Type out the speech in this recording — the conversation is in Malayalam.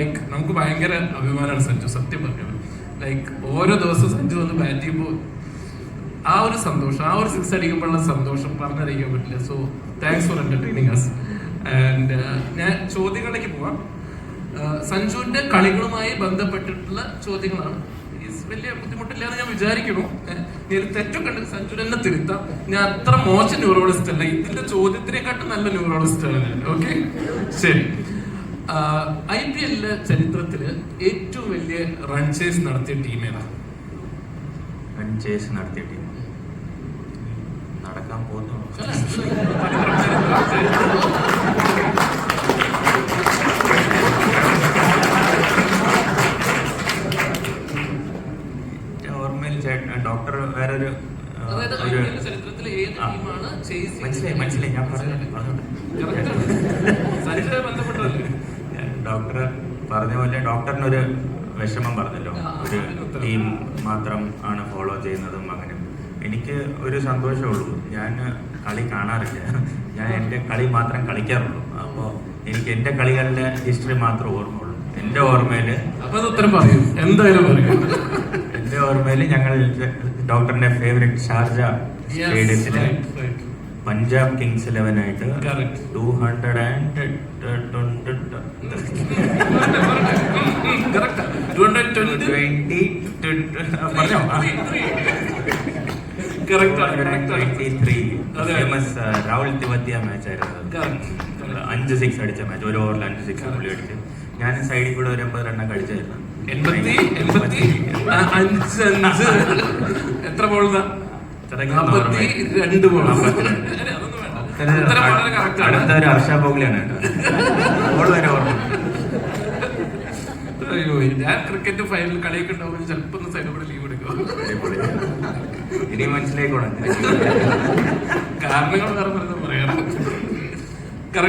ലൈക്ക് നമുക്ക് ഭയങ്കര അഭിമാനമാണ് സഞ്ജു സത്യം പറഞ്ഞത് ലൈക്ക് ഓരോ ദിവസവും സഞ്ജു വന്ന് ബാറ്റ് ചെയ്യുമ്പോൾ ആ ഒരു സന്തോഷം ആ ഒരു സിക്സ് അടിക്കുമ്പോഴുള്ള സന്തോഷം പറഞ്ഞറിയിക്കാൻ പറ്റില്ല. So thanks for entertaining us and ഞാൻ ചോദ്യങ്ങളിലേക്ക് പോവാം. സഞ്ജുവിന്റെ കളികളുമായി ബന്ധപ്പെട്ടിട്ടുള്ള ചോദ്യങ്ങളാണ്. വലിയ ബുദ്ധിമുട്ടില്ലാന്ന് ഞാൻ വിചാരിക്കുന്നു. ഒരു തെറ്റൊക്കെ ഉണ്ടെങ്കിൽ സഞ്ജു എന്നെ തിരുത്താം. ഞാൻ അത്ര മോശം ന്യൂറോളജിസ്റ്റ് അല്ല. ഇതിന്റെ ചോദ്യത്തിനെക്കാട്ടും നല്ല ന്യൂറോളജിസ്റ്റ് ആണ് ഞാൻ. ഓക്കെ ശരി. ഐ പി എല്ലിലെ ചരിത്രത്തിൽ ഏറ്റവും വലിയ റൺ ചേസ് നടത്തിയ ടീം ഏതാ? റൺ ചേസ് നടത്തിയ ടീം നടക്കാൻ പോകുന്നു. ഓർമ്മയിൽ ഡോക്ടർ വേറൊരു മനസ്സിലായി മനസ്സിലായി. ഞാൻ പറഞ്ഞു പറഞ്ഞോട്ടെ സഞ്ജുമായി ബന്ധപ്പെട്ടതല്ലേ ഞാൻ ഡോക്ടർ പറഞ്ഞ പോലെ ഡോക്ടറിനൊരു വിഷമം പറഞ്ഞല്ലോ. ഒരു ടീം മാത്രം ആണ് ഫോളോ ചെയ്യുന്നതും അങ്ങനെ. എനിക്ക് ഒരു സന്തോഷമുള്ളൂ ഞാൻ കളി കാണാറില്ല. ഞാൻ എന്റെ കളി മാത്രം കളിക്കാറുള്ളൂ. അപ്പോൾ എനിക്ക് എന്റെ കളികളുടെ ഹിസ്റ്ററി മാത്രമേ ഓർമ്മയുള്ളൂ. എന്റെ ഓർമ്മയിൽ അപ്പോൾ ഉത്തരം പറയും. എന്തായാലും പറയും. എന്റെ ഓർമ്മയിൽ ഞങ്ങൾ ഡോക്ടറിന്റെ ഫേവറേറ്റ് ഷാർജ സ്റ്റേഡിയത്തിൽ സ്റ്റേഡിയത്തിലെ. പഞ്ചാബ് കിങ്സ് ഇലവനായിട്ട് ആയിട്ട് ടു ഹൺഡ്രഡ് ആൻഡ് 220 ട്വന്റി പറഞ്ഞോ രാഹുൽ തിവത്തിയ മാച്ച് ആയിരുന്നു. അഞ്ച് സിക്സ് അടിച്ച മാച്ച് ഒരു ഓവറിൽ അഞ്ച് സിക്സ് പുള്ളി അടിച്ച് ഞാൻ സൈഡിൽ കൂടെ ഒരു എൺപത് റണ്ണൊക്കെ അടിച്ചായിരുന്നു എൺപത്തി എൺപത്തി അഞ്ച് അഞ്ച് എത്ര ബോൾതാ ഓർമ്മയില്ല. രണ്ട് ബോൾ നാപ്പത്തിരണ്ട്. അതൊന്നും വേണ്ട. ഉത്തരം വളരെ correct ആണ്. അടുത്ത ഒരു ഹർഷ ബോഗ്ലിയാണ് കേട്ടോ അയ്യോ ഞാൻ ക്രിക്കറ്റ് ഫൈനൽ കളിയൊക്കെ ഉണ്ടാവുമ്പോൾ ചിലപ്പോ ഒന്ന് ലീവ് എടുക്കും. ഇനി മനസ്സിലായിക്കോണം കാരണങ്ങൾ വേറെ